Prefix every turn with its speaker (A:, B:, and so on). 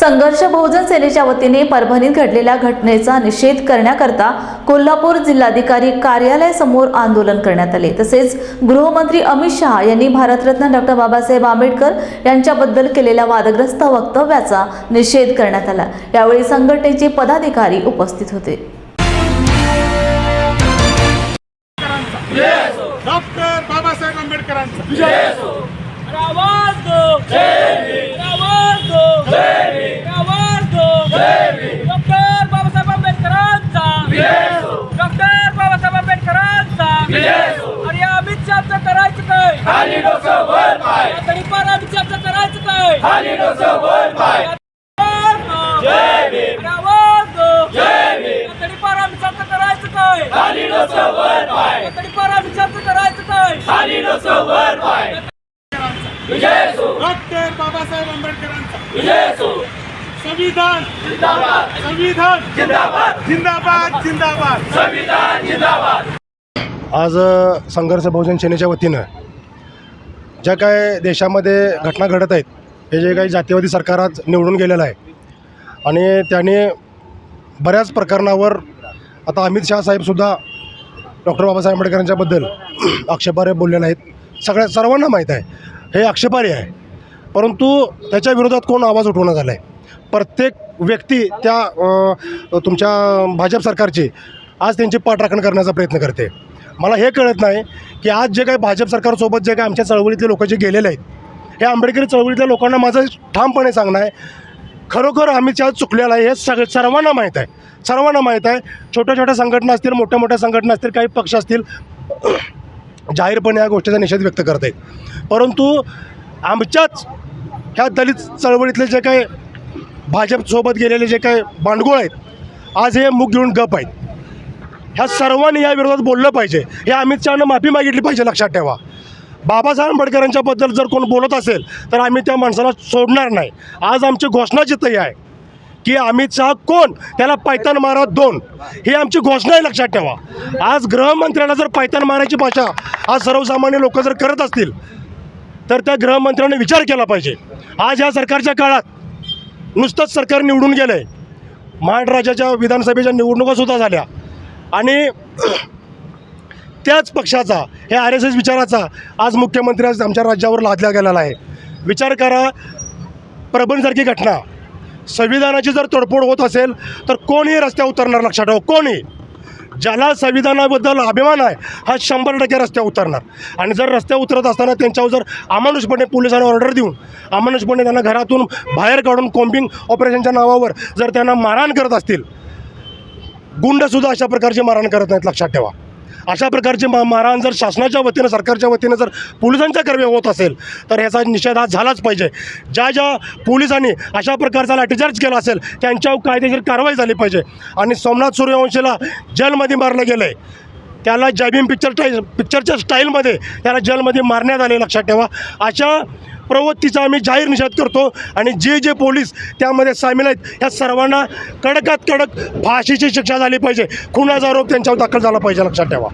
A: संघर्ष बहुजन सेनेच्या वतीने परभणीत घडलेल्या घटनेचा निषेध करण्याकरता कोल्हापूर जिल्हाधिकारी कार्यालयासमोर आंदोलन करण्यात आले. तसेच गृहमंत्री अमित शहा यांनी भारतरत्न डॉक्टर बाबासाहेब आंबेडकर यांच्याबद्दल केलेल्या वादग्रस्त वक्तव्याचा निषेध करण्यात आला. यावेळी संघटनेचे पदाधिकारी उपस्थित होते.
B: डॉक्टर बाबासाहेब आंबेडकरांचा.
C: आवाज डॉक्टर बाबासाहेब आंबेडकरांचा. डॉक्टर बाबासाहेब आंबेडकरांचा. आणि अमित शहाचं करायचं काय? या तडीपार अमित शहाचं करायचं काय. या तडीपार अमित शहाचं करायचं काय? या तडीपार अमित शहाचं करायचं काय?
B: डॉक्टर बाबासाहेब आंबेडकरांचा. संविधान! संविधान! जिंदाबाद! जिंदाबाद!
D: आज संघर्ष बहुजन सेनेच्या वतीनं ज्या काय देशामध्ये घटना घडत आहेत हे जे काही जातीवादी सरकार आज निवडून गेलेलं आहे आणि त्याने बऱ्याच प्रकरणावर आता अमित शहा साहेबसुद्धा डॉक्टर बाबासाहेब आंबेडकरांच्याबद्दल आक्षेपार्ह बोललेले आहेत. सगळ्या सर्वांना माहीत आहे. हे आक्षेपार्ह आहे. परंतु त्याच्या विरोधात कोण आवाज उठवण्यात आला आहे प्रत्येक व्यक्ती त्या तुमच्या भाजप सरकारची आज त्यांची पाठराखण करण्याचा प्रयत्न करते. मला हे कळत नाही की आज जे काही भाजप सरकारसोबत जे काही आमच्या चळवळीतले लोक जे गेलेले आहेत हे आंबेडकरी चळवळीतल्या लोकांना माझं ठामपणे सांगणं आहे. खरोखर आम्ही त्यात चुकलेला आहे हे सग सर्वांना माहीत आहे. सर्वांना माहीत आहे. छोट्या छोट्या संघटना असतील मोठ्या मोठ्या संघटना असतील काही पक्ष असतील जाहीरपणे या गोष्टीचा निषेध व्यक्त करत आहेत परंतु आमच्याच ह्या दलित चळवळीतले जे काही भाजपसोबत गेलेले जे काही बांडगोळ आहेत आज हे मुख घेऊन गप आहेत. ह्या सर्वांनी या विरोधात बोललं पाहिजे. हे अमित शहानं माफी मागितली पाहिजे लक्षात ठेवा. बाबासाहेब आंबेडकरांच्याबद्दल जर कोण बोलत असेल तर आम्ही त्या माणसाला सोडणार नाही. आज आमची घोषणा जिथंही आहे की अमित शहा कोण? त्याला पैतान मारा दोन. ही आमची घोषणा आहे लक्षात ठेवा. आज गृहमंत्र्याला जर पैतान मारायची भाषा आज सर्वसामान्य लोक जर करत असतील तर त्या गृहमंत्र्यांनी विचार केला पाहिजे. आज या सरकारच्या काळात नुसतंच सरकार निवडून गेलं आहे महाराष्ट्राच्या विधानसभेच्या निवडणुकासुद्धा झाल्या. आणि त्याच पक्षाचा हे आर एस एस विचाराचा आज मुख्यमंत्री आज आमच्या राज्यावर लादला गेलेला आहे. विचार करा प्रबणसारखी घटना. संविधानाची जर तोडफोड होत असेल तर कोणीही रस्त्यावर उतरणार लक्षात ठेवा. कोणी? ज्याला संविधानाबद्दल अभिमान आहे हा शंभर टक्के रस्त्यावर उतरणार. आणि जर रस्त्यावर उतरत असताना त्यांच्यावर जर अमानुषपणे पोलिसांना ऑर्डर देऊन अमानुषपणे त्यांना घरातून बाहेर काढून कॉम्बिंग ऑपरेशनच्या नावावर जर त्यांना मारहाण करत असतील गुंडसुद्धा अशा प्रकारची मारहाण करत नाहीत लक्षात ठेवा. अशा प्रकारची मा मारहाण जर शासनाच्या वतीनं सरकारच्या वतीनं जर पोलिसांच्या कर्वे होत असेल तर याचा निषेध हा झालाच पाहिजे. ज्या ज्या पोलिसांनी अशा प्रकारचा लाठीचार्ज केला असेल त्यांच्यावर कायदेशीर कारवाई झाली पाहिजे. आणि सोमनाथ सूर्यवंशीला जेलमध्ये मारलं गेलं आहे त्याला जयभीम पिक्चर टाईल पिक्चरच्या स्टाईलमध्ये त्याला जेलमध्ये मारण्यात आले लक्षात ठेवा. अशा प्रवृत्तीचा आम्ही जाहीर निषेध करतो आणि जे जे पोलीस त्यामध्ये सामील आहेत या सर्वांना कडकात कडक फाशीची शिक्षा झाली पाहिजे. खुनाचा आरोप त्यांच्यावर दाखल झाला पाहिजे लक्षात ठेवा.